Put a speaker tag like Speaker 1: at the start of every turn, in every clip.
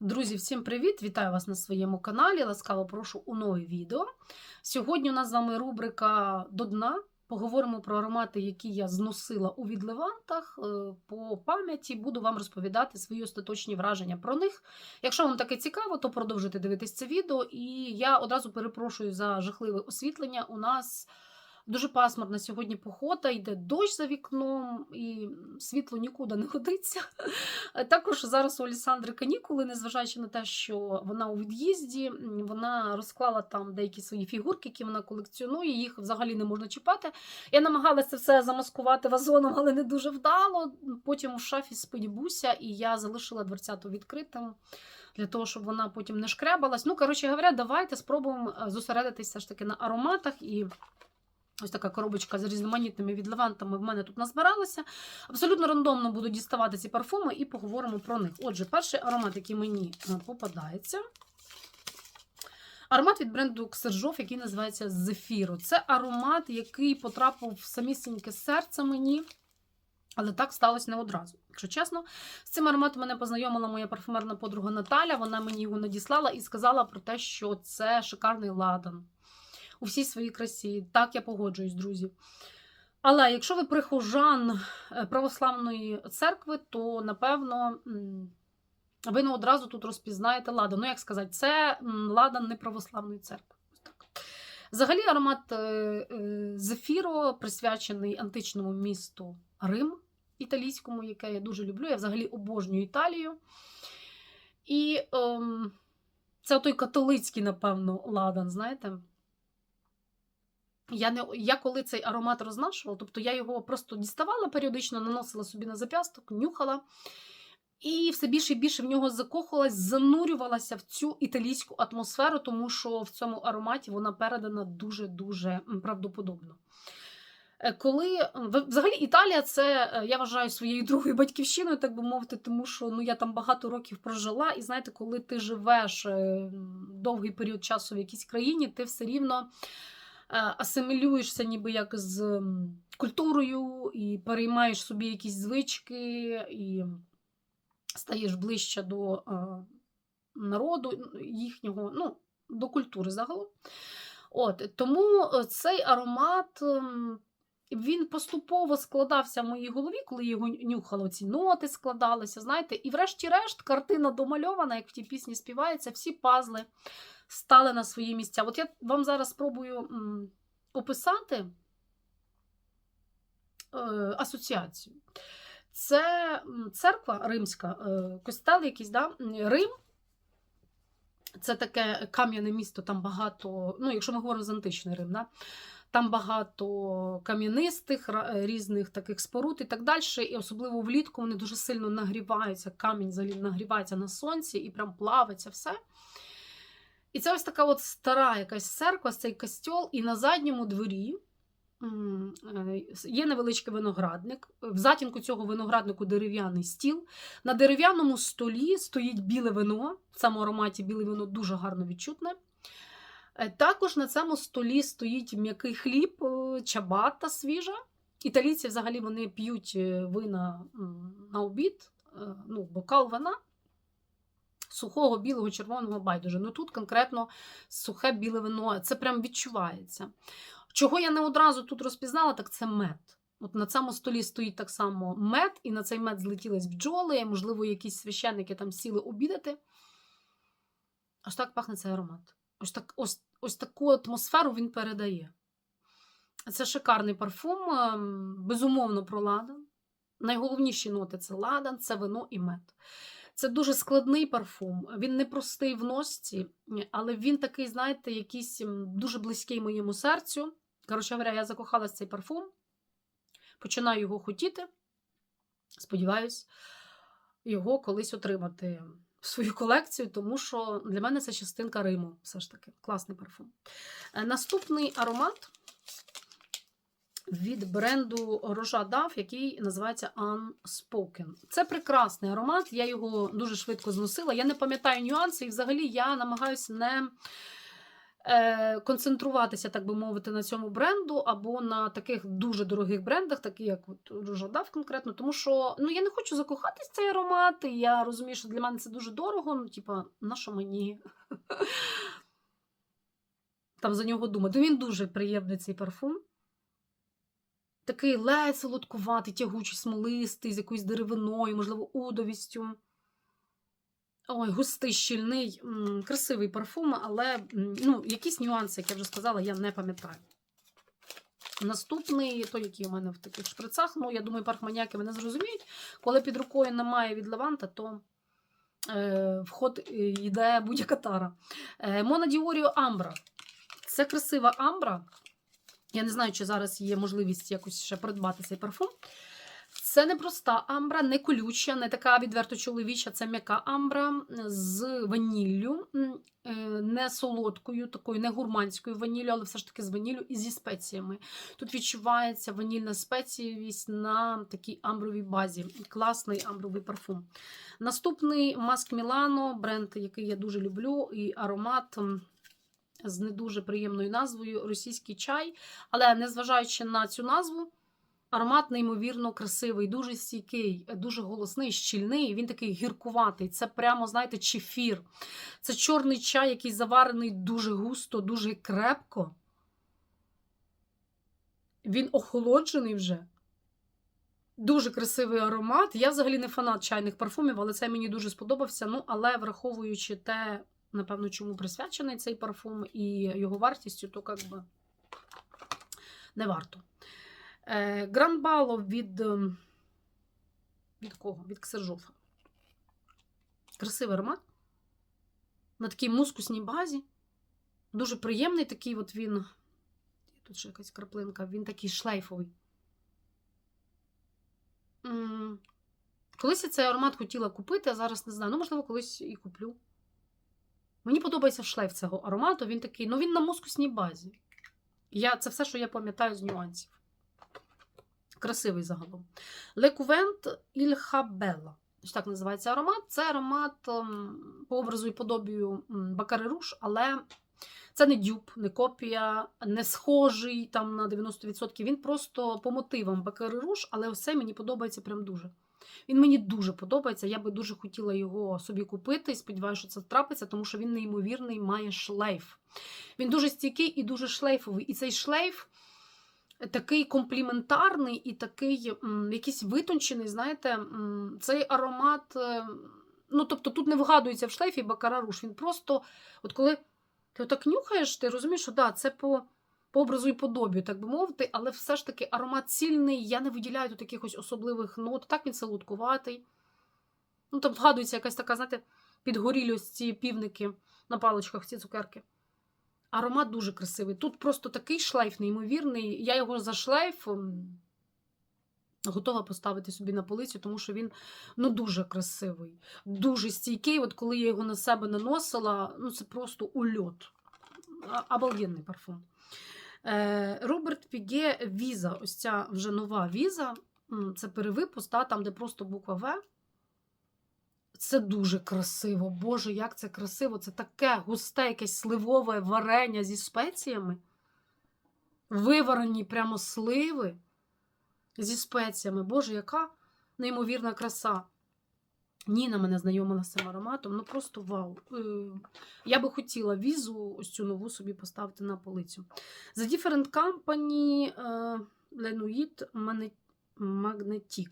Speaker 1: Друзі, всім привіт! Вітаю вас на своєму каналі. Ласкаво прошу у нове відео. Сьогодні у нас з вами рубрика до дна. Поговоримо про аромати, які я зносила у відливантах. Е, По пам'яті буду вам розповідати свої остаточні враження про них. Якщо вам таке цікаво, то продовжуйте дивитись це відео. І я одразу перепрошую за жахливе освітлення. У нас дуже пасмурна сьогодні погода, йде дощ за вікном, і світло нікуди не годиться. Також зараз у Олександри канікули, незважаючи на те, що вона у від'їзді, вона розклала там деякі свої фігурки, які вона колекціонує, їх взагалі не можна чіпати. Я намагалася все замаскувати вазоном, але не дуже вдало. Потім у шафі спить буся, і я залишила дверцяту відкритим. Для того, щоб вона потім не шкребалась. Ну, коротше говоря, давайте спробуємо е, зосередитися ж таки на ароматах. І ось така коробочка з різноманітними відливантами в мене тут назбиралася. Абсолютно рандомно буду діставати ці парфуми і поговоримо про них. Отже, перший аромат, який мені е, попадається. Аромат від бренду Ксержов, який називається Зефіро. Це аромат, який потрапив в самісіньке серце мені. Але так сталося не одразу. Якщо чесно, з цим ароматом мене познайомила моя парфумерна подруга Наталя. Вона мені його надіслала і сказала про те, що це шикарний ладан у всій своїй красі. Так, я погоджуюсь, друзі. Але якщо ви прихожан е, православної церкви, то напевно ви не одразу тут розпізнаєте ладан. Ну, як сказати, це ладан не православної церкви. Так. Взагалі, аромат е, е, Зефіро присвячений античному місту Рим італійському, яке я дуже люблю. Я взагалі обожнюю Італію. І ем, це той католицький, напевно, ладан, знаєте. Я, не, я коли цей аромат рознашувала, тобто я його просто діставала періодично, наносила собі на зап'ясток, нюхала. І все більше і більше в нього закохувалась, занурювалася в цю італійську атмосферу, тому що в цьому ароматі вона передана дуже-дуже правдоподобно. Е, Коли взагалі Італія це е, я вважаю своєю другою батьківщиною, так би мовити, тому що ну я там багато років прожила, і знаєте, коли ти живеш е, довгий період часу в якійсь країні, ти все рівно асимілюєшся ніби як з культурою і переймаєш собі якісь звички, і стаєш ближче до е, народу їхнього, ну, до культури загалом. От, тому е, цей аромат. Він поступово складався в моїй голові, коли я його нюхала, ці ноти складалися, знаєте, і врешті-решт картина домальована, як в тій пісні співається, всі пазли стали на свої місця. От я вам зараз спробую описати е, асоціацію. Це церква римська, е, костел якийсь, да? Рим. Це таке кам'яне місто, там багато, ну, якщо ми говоримо з античний Рим, да? там багато кам'янистих різних таких споруд і так далі. І особливо влітку вони дуже сильно нагріваються, камінь взагалі нагрівається на сонці і прям плавиться все. І це ось така от стара якась церква, цей костьол, і на задньому дворі е, є невеличкий виноградник. В затінку цього винограднику дерев'яний стіл. На дерев'яному столі стоїть біле вино. В цьому ароматі біле вино дуже гарно відчутне. Е, Також на цьому столі стоїть м'який хліб, е, чабата свіжа. Італійці взагалі вони п'ють вина на обід, ну, бокал вина. Сухого, білого, червоного байдуже. Ну тут конкретно сухе біле вино. Це прям відчувається. Чого я не одразу тут розпізнала, так це мед. От на цьому столі стоїть так само мед, і на цей мед злетілись бджоли, можливо, якісь священники там сіли обідати. Ось так пахне цей аромат. Ось, так, ось, ось таку атмосферу він передає. Це шикарний парфум, ем, безумовно, про ладан. Найголовніші ноти це ладан, це вино і мед. Це дуже складний парфум. Він не простий в носці, але він такий, знаєте, якийсь дуже близький моєму серцю. Коротше говоря, я закохалась в цей парфум, починаю його хотіти. Сподіваюсь, його колись отримати в свою колекцію, тому що для мене це частинка Риму. Все ж таки, класний парфум. Е, Наступний аромат від бренду Рожа Дав, який називається Unspoken. Це прекрасний аромат, я його дуже швидко зносила. Я не пам'ятаю нюанси, і взагалі я намагаюся не е, концентруватися, так би мовити, на цьому бренду або на таких дуже дорогих брендах, такі як от Ружадав конкретно. Тому що ну, я не хочу закохатись в цей аромат. І я розумію, що для мене це дуже дорого. Ну, типа, на що мені? Там за нього думати. Він дуже приємний цей парфум. Такий ледь солодкуватий, тягучий, смолистий, з якоюсь деревиною, можливо, удовістю. Ой, густий, щільний, красивий парфум, але ну, якісь нюанси, як я вже сказала, я не пам'ятаю. Наступний, той, який у мене в таких шприцах, ну, я думаю, парфманіяки мене зрозуміють. Коли під рукою немає від лаванта, то е, вход е, йде будь-яка тара. Е, Мона Діоріо Амбра. Це красива амбра. Я не знаю, чи зараз є можливість якось ще придбати цей парфум. Це не проста амбра, не колюча, не така відверто чоловіча, це м'яка амбра з ваніллю, е, не солодкою, такою, не гурманською ваніллю, але все ж таки з ваніллю і зі спеціями. Тут відчувається ванільна спецієвість на такій амбровій базі. Класний амбровий парфум. Наступний Маск Мілано, бренд, який я дуже люблю, і аромат. З не дуже приємною назвою російський чай. Але незважаючи на цю назву, Аромат неймовірно красивий, дуже стійкий, дуже голосний, щільний. Він такий гіркуватий. Це прямо, знаєте, чефір. Це чорний чай, який заварений дуже густо, дуже крепко. Він охолоджений вже. Дуже красивий аромат. Я взагалі не фанат чайних парфумів, але це мені дуже сподобався. Ну, але враховуючи те, напевно, чому присвячений цей парфум і його вартістю, то як би не варто. Е, Гранбало від. ем, Від кого? Від Ксержофа. Красивий аромат. На такій мускусній базі. Дуже приємний такий от він. Тут ще якась краплинка, він такий шлейфовий. Колись я цей аромат хотіла купити, а зараз не знаю. Ну, можливо, колись і куплю. Мені подобається шлейф цього аромату. Він такий, ну він на мускусній базі. Я, це все, що я пам'ятаю з нюансів. Красивий загалом. Лекувент Ільхабелла. Так називається аромат. Це аромат ем, по образу і подобію Бакари Руш, але це не дюб, не копія, не схожий там на 90%. Він просто по мотивам Бакари Руш, але цей мені подобається прям дуже. Він мені дуже подобається. Я би дуже хотіла його собі купити сподіваюся, що це трапиться, тому що він неймовірний, має шлейф. Він дуже стійкий і дуже шлейфовий. І цей шлейф такий компліментарний і такий якийсь витончений, знаєте, цей аромат. е, Ну, тобто тут не вгадується в шлейфі бакараруш. Він просто, от коли ти отак нюхаєш, ти розумієш, що да, це по, по образу і подобію, так би мовити, але все ж таки аромат цільний, я не виділяю тут якихось особливих нот. Так він солодкуватий. Ну, там вгадується якась така, знаєте, підгорілість ці півники на паличках, ці цукерки. Аромат дуже красивий. Тут просто такий шлейф неймовірний. Я його за шлейф готова поставити собі на полицю, тому що він ну, дуже красивий, дуже стійкий. От коли я його на себе наносила, ну це просто ульот. Обалденний парфум. Е, Роберт Піге Віза. Ось ця вже нова віза. Це перевипуск, та, там, де просто буква В. Це дуже красиво. Боже, як це красиво! Це таке густе, якесь сливове варення зі спеціями. Виварені прямо сливи зі спеціями. Боже, яка неймовірна краса. Ніна мене знайомила з цим ароматом. Ну просто вау. Е, Я би хотіла візу, ось цю нову собі поставити на полицю. The Different Company е, Lenuit Magnetic.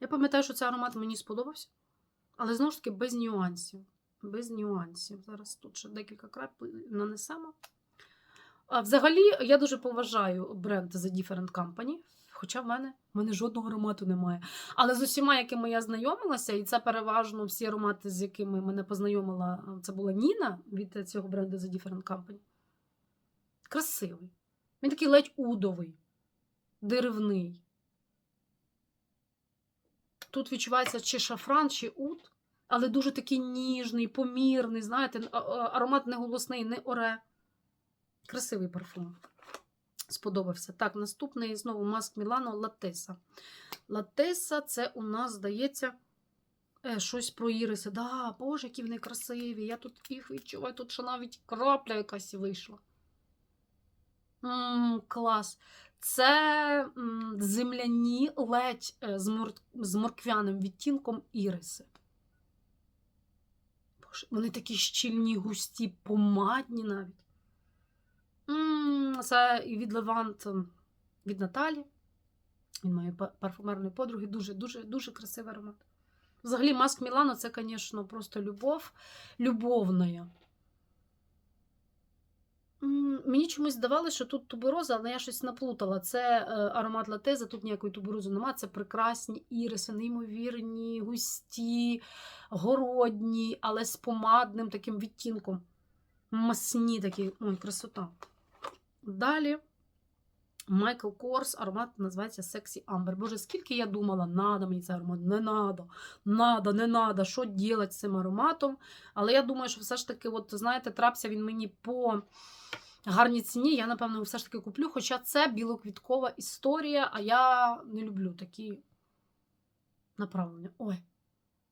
Speaker 1: Я пам'ятаю, що цей аромат мені сподобався. Але знову ж таки без нюансів. Без нюансів. Зараз тут ще декілька крапель нанесемо. А взагалі, я дуже поважаю бренд The Different Company. Хоча в мене, в мене жодного аромату немає. Але з усіма, якими я знайомилася, і це переважно всі аромати, з якими мене познайомила, це була Ніна від цього бренду The Different Company. Красивий. Він такий ледь удовий, деревний. Тут відчувається чи шафран, чи ут, але дуже такий ніжний, помірний, знаєте, аромат не голосний, не оре. Красивий парфум. Сподобався. Так, наступний знову маск Мілано Латеса. Латеса це у нас, здається, Е, щось про іриси. Да, боже, які вони красиві. Я тут їх відчуваю, тут ще навіть крапля якась вийшла. м клас. Це м, земляні ледь е, з, мор... з морквяним відтінком іриси. Боже, вони такі щільні, густі, помадні навіть. Це від Левант від Наталі. Він моєї парфумерної подруги. Дуже, дуже, красивий аромат. Взагалі, маск Мілано це, звісно, просто любов, любовна. Мені чомусь здавалося, що тут тубероза, але я щось наплутала. Це е, аромат латеза, тут ніякої туберози немає. Це прекрасні іриси, неймовірні, густі, городні, але з помадним таким відтінком. Масні такі, ой, красота. Далі Майкл Корс, аромат називається Sexy Amber. Боже, скільки я думала, надо мені цей аромат, не надо, надо, не надо, що робити з цим ароматом. Але я думаю, що все ж таки, от, знаєте, трапся він мені по гарній ціні. Я, напевно, все ж таки куплю. Хоча це білоквіткова історія, а я не люблю такі направлення. Ой.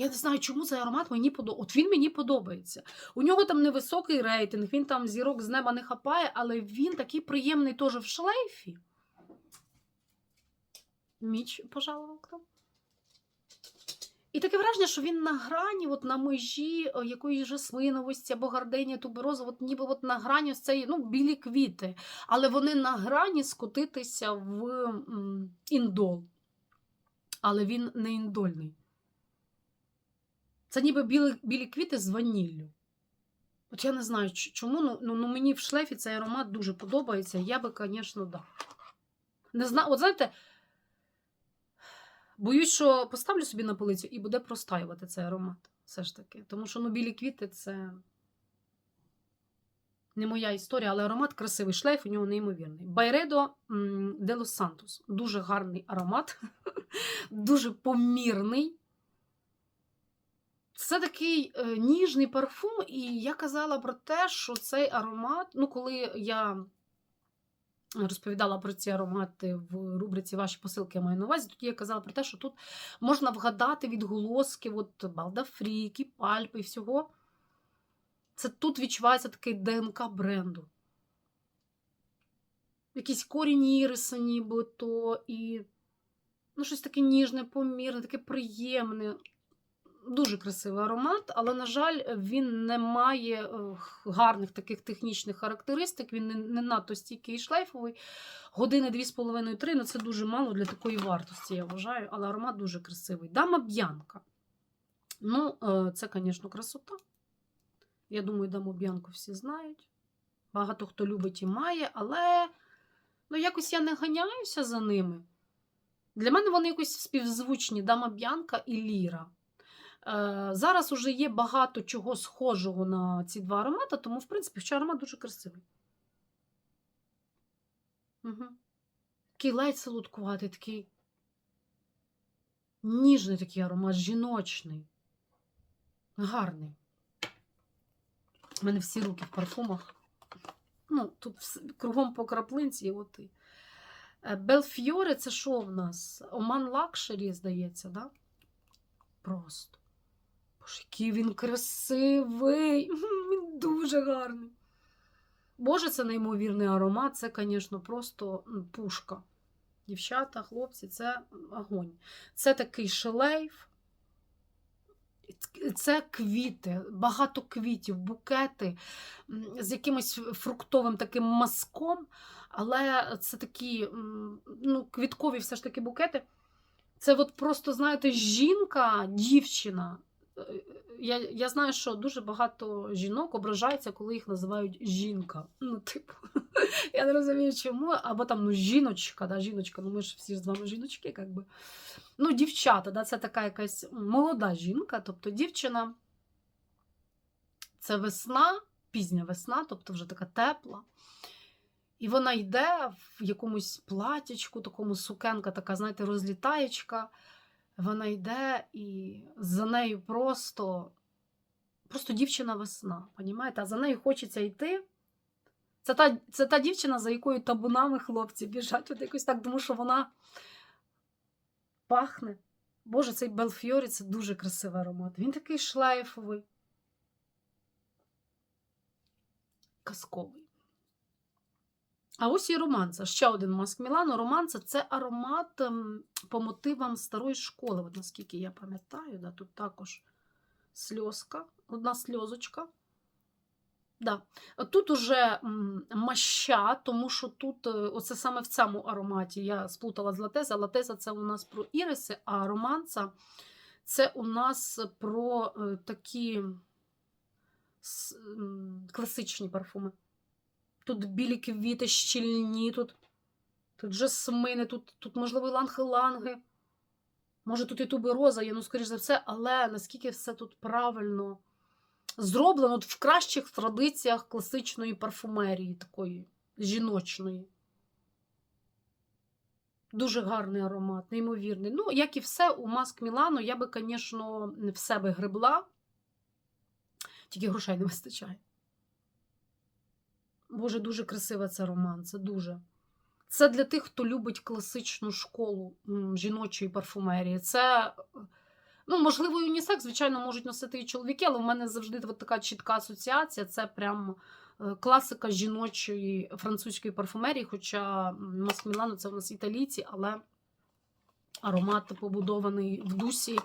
Speaker 1: Я не знаю, чому цей аромат мені подобається. От він мені подобається. У нього там невисокий рейтинг, він там зірок з неба не хапає, але він такий приємний теж в шлейфі. Міч пожалував к нам. І таке враження, що він на грані, от на межі якоїсь жасминовості або гарденія туберозу, от ніби от на грані ось цієї, ну, білі квіти, але вони на грані скотитися в індол. Але він не індольний. Це ніби білі, білі квіти з ваніллю. От я не знаю, чому, ну, ну, ну мені в шлейфі цей аромат дуже подобається. Я би, звісно, да. Не знаю, от знаєте, боюсь, що поставлю собі на полицю і буде простаювати цей аромат. Все ж таки. Тому що ну, білі квіти це не моя історія, але аромат красивий. Шлейф у нього неймовірний. Байредо де Лос Сантос. Дуже гарний аромат, дуже помірний. Це такий е, ніжний парфум, і я казала про те, що цей аромат, ну, коли я розповідала про ці аромати в рубриці Ваші посилки я маю на увазі, тоді я казала про те, що тут можна вгадати відголоски от Балдафрік і Пальпи і всього. Це тут відчувається такий ДНК бренду. Якийсь корінь іриса нібито, і ну, щось таке ніжне, помірне, таке приємне. Дуже красивий аромат, але, на жаль, він не має е, гарних таких технічних характеристик, він не, не надто стійкий і шлейфовий. Години 2,5-3 ну це дуже мало для такої вартості, я вважаю, але аромат дуже красивий. Дама Б'янка. Ну, е, це, звісно, красота. Я думаю, даму Б'янку всі знають. Багато хто любить і має, але ну, якось я не ганяюся за ними. Для мене вони якось співзвучні Дама Б'янка і Ліра. Е, Зараз уже є багато чого схожого на ці два аромати, тому, в принципі, хоча аромат дуже красивий. Угу. Такий ледь солодкуватий, такий ніжний такий аромат, жіночний. Гарний. У мене всі руки в парфумах. Ну, тут кругом по краплинці, і от і. Белфьоре це що в нас? Оман Лакшері, здається, да? Просто. Який він красивий. Він дуже гарний. Боже, це неймовірний аромат. Це, звісно, просто пушка. Дівчата, хлопці, це огонь. Це такий шлейф. Це квіти, багато квітів, букети з якимось фруктовим таким мазком, але це такі ну, квіткові все ж таки букети. Це от просто, знаєте, жінка, дівчина. Я, я знаю, що дуже багато жінок ображаються, коли їх називають жінка. Ну, типу, я не розумію, чому. Або там ну, жіночка, да, жіночка, ну ми ж всі з вами жіночки, як би. Ну, дівчата, да, це така якась молода жінка, тобто дівчина. Це весна, пізня весна, тобто вже така тепла. І вона йде в якомусь платячку, такому сукенка, така, знаєте, розлітаєчка. Вона йде і за нею просто, просто дівчина весна, понімаєте? А за нею хочеться йти. Це та, це та дівчина, за якою табунами хлопці біжать. От якось так, тому що вона пахне. Боже, цей Белфіорі це дуже красивий аромат. Він такий шлейфовий. Казковий. А ось і романса. Ще один маск Мілано. Романса це аромат ем, по мотивам старої школи. От наскільки я пам'ятаю, да, тут також сльозка, одна сльозочка. Да. Тут уже маща, тому що тут, е, оце саме в цьому ароматі я сплутала з латеза. Латеза це у нас про іриси, а романса це у нас про е, такі класичні парфуми. Тут білі квіти, щільні, тут, тут жасмини, тут, тут можливо, ланги-ланги. Може, тут і тубероза є, ну, скоріш за все, але наскільки все тут правильно зроблено в кращих традиціях класичної парфумерії, такої жіночної. Дуже гарний аромат, неймовірний. Ну, як і все, у Маск Мілано я би, звісно, в себе гребла, тільки грошей не вистачає. Боже, дуже красива ця роман, це дуже. Це для тих, хто любить класичну школу жіночої парфумерії. Це, ну, можливо, і унісекс, звичайно, можуть носити і чоловіки, але в мене завжди от така чітка асоціація. Це прям е, класика жіночої французької парфумерії. Хоча Маск Мілано це у нас італійці, але аромат побудований в дусі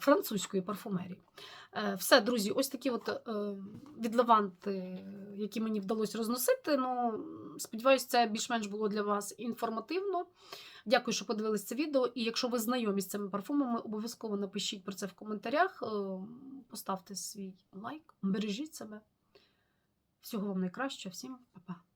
Speaker 1: французької парфумерії. Е, Все, друзі, ось такі от е, відливанти, які мені вдалося розносити. Ну, сподіваюся, це більш-менш було для вас інформативно. Дякую, що подивилися це відео. І якщо ви знайомі з цими парфумами, обов'язково напишіть про це в коментарях. Е, Поставте свій лайк, бережіть себе. Всього вам найкращого, всім па-па.